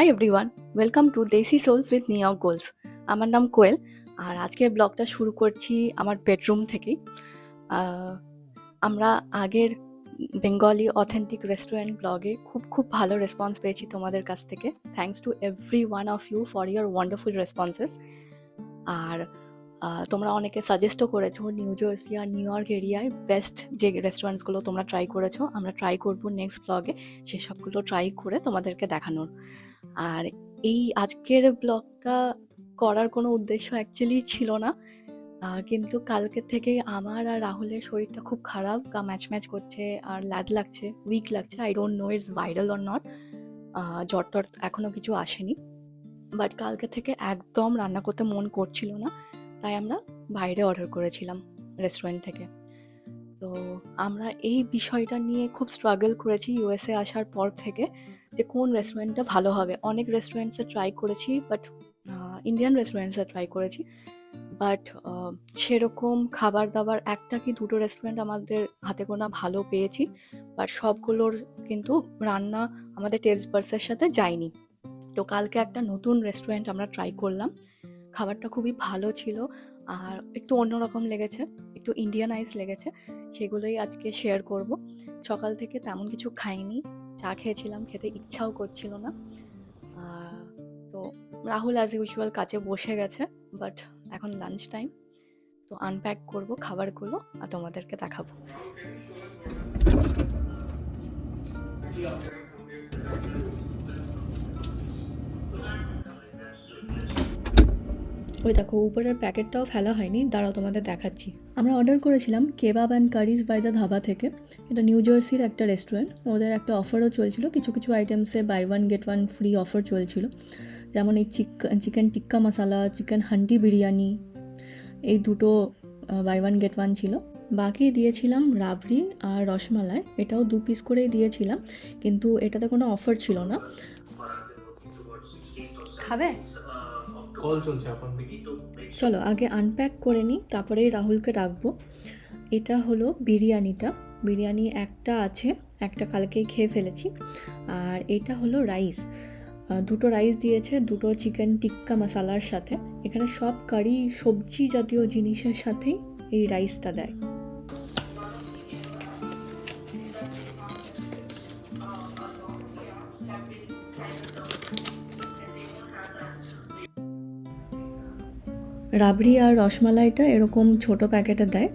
Hi everyone welcome to desi souls with new goals আমার নাম কোয়েল, আর আজকের ব্লগটা শুরু করছি আমার বেডরুম থেকেই আমরা আগের বেঙ্গলি অথেন্টিক রেস্টুরেন্ট ব্লগে খুব খুব ভালো রেসপন্স পেয়েছি তোমাদের কাছ থেকে। Thanks to every one of you for your wonderful responses আর তোমরা অনেকে সাজেস্টও করেছ নিউ জার্সি আর নিউ ইয়র্ক এরিয়ায় বেস্ট যে রেস্টুরেন্টসগুলো তোমরা ট্রাই করেছ, আমরা ট্রাই করব নেক্সট ব্লগে সেসবগুলো ট্রাই করে তোমাদেরকে দেখানোর। আর এই আজকের ব্লগটা করার কোনো উদ্দেশ্য অ্যাকচুয়ালি ছিল না। কিন্তু কালকে থেকে আমার আর রাহুলের শরীরটা খুব খারাপ, গা ম্যাচ ম্যাচ করছে আর ল্যাড লাগছে উইক লাগছে I don't know it's viral or not জ্বর টর এখনও কিছু আসেনি। বাট কালকে থেকে একদম রান্না করতে মন করছিল না, তাই আমরা বাইরে অর্ডার করেছিলাম রেস্টুরেন্ট থেকে। তো আমরা এই বিষয়টা নিয়ে খুব স্ট্রাগল করেছি ইউএসএ আসার পর থেকে। যে কোন রেস্টুরেন্টটা ভালো হবে। অনেক রেস্টুরেন্টসে ট্রাই করেছি বাট ইন্ডিয়ান রেস্টুরেন্টসে ট্রাই করেছি। বাট সেরকম খাবার দাবার একটা কি দুটো রেস্টুরেন্ট আমাদের হাতে গোনা ভালো পেয়েছি বাট সবগুলোর কিন্তু রান্না আমাদের টেস্ট বার্সের সাথে যায়নি। তো কালকে একটা নতুন রেস্টুরেন্ট আমরা ট্রাই করলাম। খাবারটা খুবই ভালো ছিল, আর একটু অন্যরকম লেগেছে, একটু ইন্ডিয়ানাইজ লেগেছে, সেগুলোই আজকে শেয়ার করব। সকাল থেকে তেমন কিছু খাইনি। চা খেয়েছিলাম, খেতে ইচ্ছাও করছিল না। তো রাহুল অ্যাজ ইউজুয়াল কাছে বসে গেছে বাট এখন লাঞ্চ টাইম তো আনপ্যাক করব খাবারগুলো আর তোমাদেরকে দেখাবো। ওই দেখো উপরের প্যাকেটটাও ফেলা হয়নি। দাঁড়াও তোমাদের দেখাচ্ছি। আমরা অর্ডার করেছিলাম kebab and curries by the dhaba থেকে। এটা নিউ জার্সির একটা রেস্টুরেন্ট ওদের একটা অফারও চলছিল। কিছু কিছু আইটেমসে buy one get one free offer চলছিল। যেমন এই chicken chicken tikka masala chicken handi biryani এই দুটো বাই ওয়ান গেট ওয়ান ছিল। বাকি দিয়েছিলাম রাবড়ি আর রসমালাই। এটাও দু পিস করেই দিয়েছিলাম। কিন্তু এটাতে কোনো অফার ছিল না। খাবে? কল চলছে এখন চলো আগে আনপ্যাক করে নিই তারপরেই রাহুলকে ডাকবো। এটা হলো বিরিয়ানিটা। বিরিয়ানি একটা আছে একটা কালকেই খেয়ে ফেলেছি। আর এটা হলো রাইস দুটো রাইস দিয়েছে দুটো চিকেন টিক্কা মশালার সাথে। এখানে সব কারি সবজি জাতীয় জিনিসের সাথেই এই রাইসটা দেয়। রাবড়ি আর রসমালাইটা এরকম ছোট প্যাকেটে দেয়।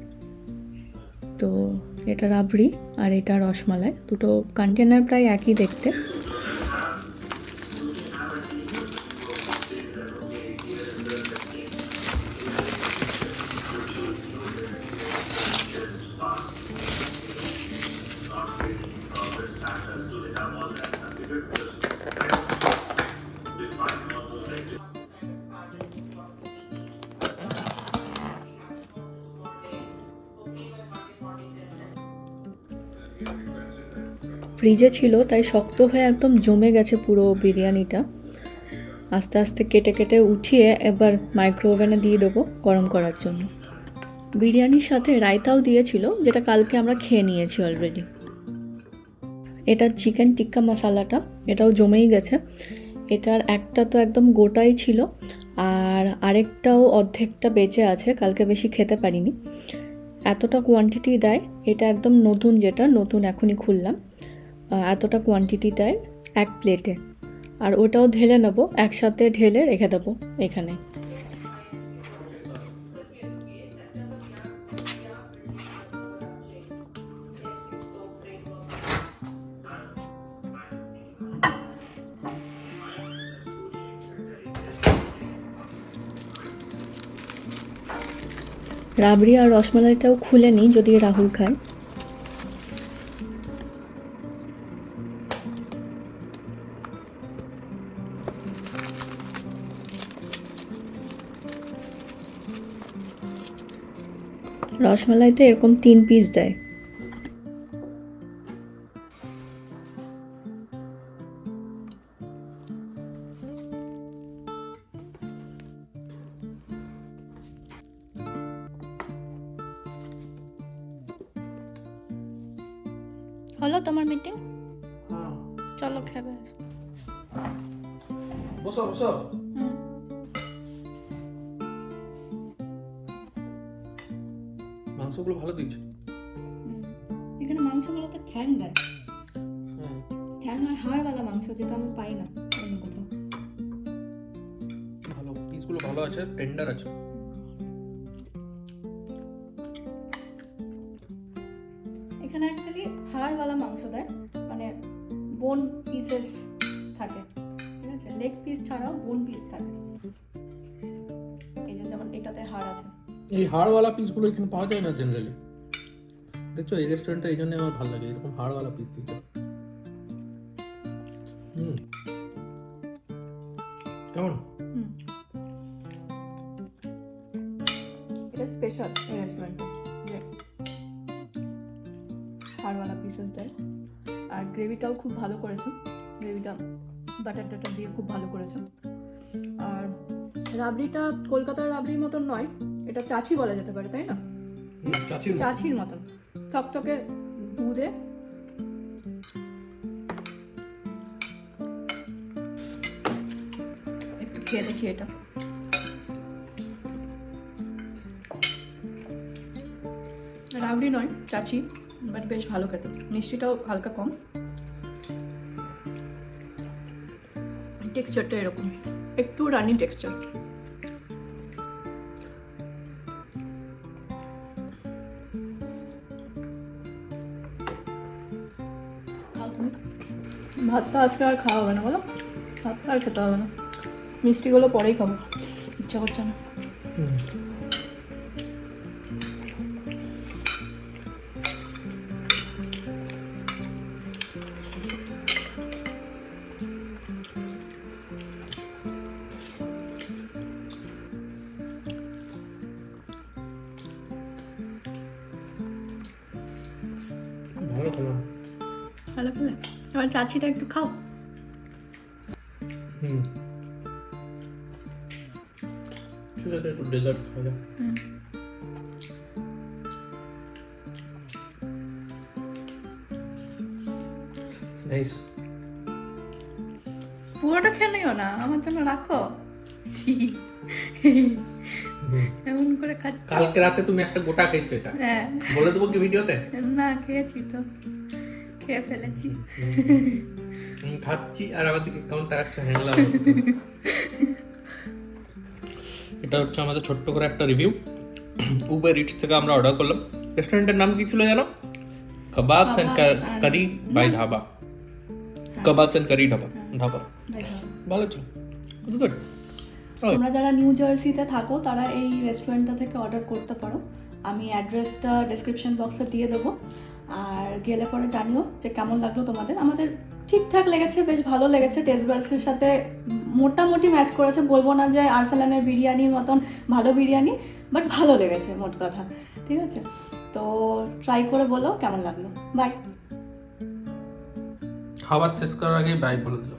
তো এটা রাবড়ি আর এটা রসমালাই। দুটো কন্টেনার প্রায় একই দেখতে। ফ্রিজে ছিল, তাই শক্ত হয়ে একদম জমে গেছে পুরো বিরিয়ানিটা। আস্তে আস্তে কেটে কেটে উঠিয়ে এবার মাইক্রো ওভেনে দিয়ে দেবো গরম করার জন্য। বিরিয়ানির সাথে রায়তাও দিয়েছিল, যেটা কালকে আমরা খেয়ে নিয়েছি অলরেডি এটা চিকেন টিক্কা মশালাটা এটাও জমেই গেছে। এটার একটা তো একদম গোটাই ছিল, আর আরেকটাও অর্ধেকটা বেঁচে আছে, কালকে বেশি খেতে পারিনি। এতটা কোয়ান্টিটি দেয়, এটা একদম নতুন যেটা, নতুন এখনই খুললাম। এতটা কোয়ান্টিটি দেয় এক প্লেটে আর ওটাও ঢেলে নেব, একসাথে ঢেলে রেখে দেবো এখানে। রাবড়ি আর রসমালাইটাও খুলে নিই, যদি রাহুল খায়। রসমালাইতে এরকম তিন পিস দেয়। হলো তোমার মিটিং হ্যাঁ। চলো খেবে বসো বসো। মাংসগুলো ভালো দিয়েছে? এখানে মাংসগুলোতে ঠ্যাং দেয়। ঠ্যাং আর হাড়ওয়ালা মাংস যেটা আমি পাই না অন্য কোথাও। ভালো পিসগুলো ভালো আছে টেন্ডার আছে। এখানে অ্যাকচুয়ালি হাড়ওয়ালা মাংস দেয় মানে বোন পিসেস থাকে ঠিক আছে? লেগ পিস ছাড়াও বোন পিস থাকে। এই যে যেমন এটাতে হাড় আছে। এই হাড়ওয়ালা পিসগুলো এখানে পাওয়া যায় না জেনারেলি দেখছ, এই রেস্টুরেন্টটা এই জন্য আমার ভালো লাগে, এরকম হাড়ওয়ালা পিস দিচ্ছে হুম। কেমন? স্পেশাল এই রেস্টুরেন্টটা হাড়ওয়ালা পিসেস দেয়। আর গ্রেভিটাও খুব ভালো করেছে। গ্রেভিটা বাটার টাটার দিয়ে খুব ভালো করেছে। আর রাবড়িটা কলকাতার রাবড়ির মতন নয় এটা চাচি বলা যেতে পারে তাই না? চাচির মতন। টকটকে দুধে। একটু খেয়ে দেখি এটা। রাবড়ি নয় চাচি বাট বেশ ভালো খেতে। মিষ্টিটাও হালকা কম। টেক্সচারটা এরকম। একটু রানি টেক্সচার। ভাতটা আজকে আর খাওয়া হবে না বলো? ভাতটা আর খেতে হবে না। মিষ্টিগুলো পরেই খাব ইচ্ছা করছে না। ভালো খেলাম। ভালো খেলে? এবার চাচিটা একটু খাও। হুম। ঠিক আছে একটু ডেজার্ট খাওয়া যাক। নাইস পুরোটা খেয়ে নিও না আমার জন্য রাখো। এমন করে কালকে রাতে তুমি একটা গোটা খেয়েছো এটা। হ্যাঁ। বলে দেবো কি ভিডিওতে? না খেয়েছি তো। খেয়ে ফেলেছি। খাচ্ছি আর আমার দিকে কেমন তাকাচ্ছে হ্যাংলা এটা হচ্ছে আমাদের ছোট্ট করে একটা রিভিউ উবের ইটস থেকে আমরা অর্ডার করলাম। রেস্টুরেন্টের নাম কি ছিল জানো? Kebabs and curry by dhaba kebabs and curry dhaba dhaba ভালো। ছিল। গুড তোমরা যারা নিউ জার্সিতে থাকো তারা এই রেস্টুরেন্টটা থেকে অর্ডার করতে পারো। আমি অ্যাড্রেসটা ডেসক্রিপশন বক্সে দিয়ে দেবো। আর গেলে পরে জানিও যে কেমন লাগল তোমাদের। আমাদের ঠিকঠাক লেগেছে, বেশ ভালো লেগেছে। টেস্ট বার্সের সাথে মোটামুটি ম্যাচ করেছে। বলব না যে আর্সালানের বিরিয়ানির মতন ভালো বিরিয়ানি বাট ভালো লেগেছে মোট কথা। ঠিক আছে? তো ট্রাই করে বলো, কেমন লাগল? বাই খাবার শেষ করার আগে বাই বলে দিল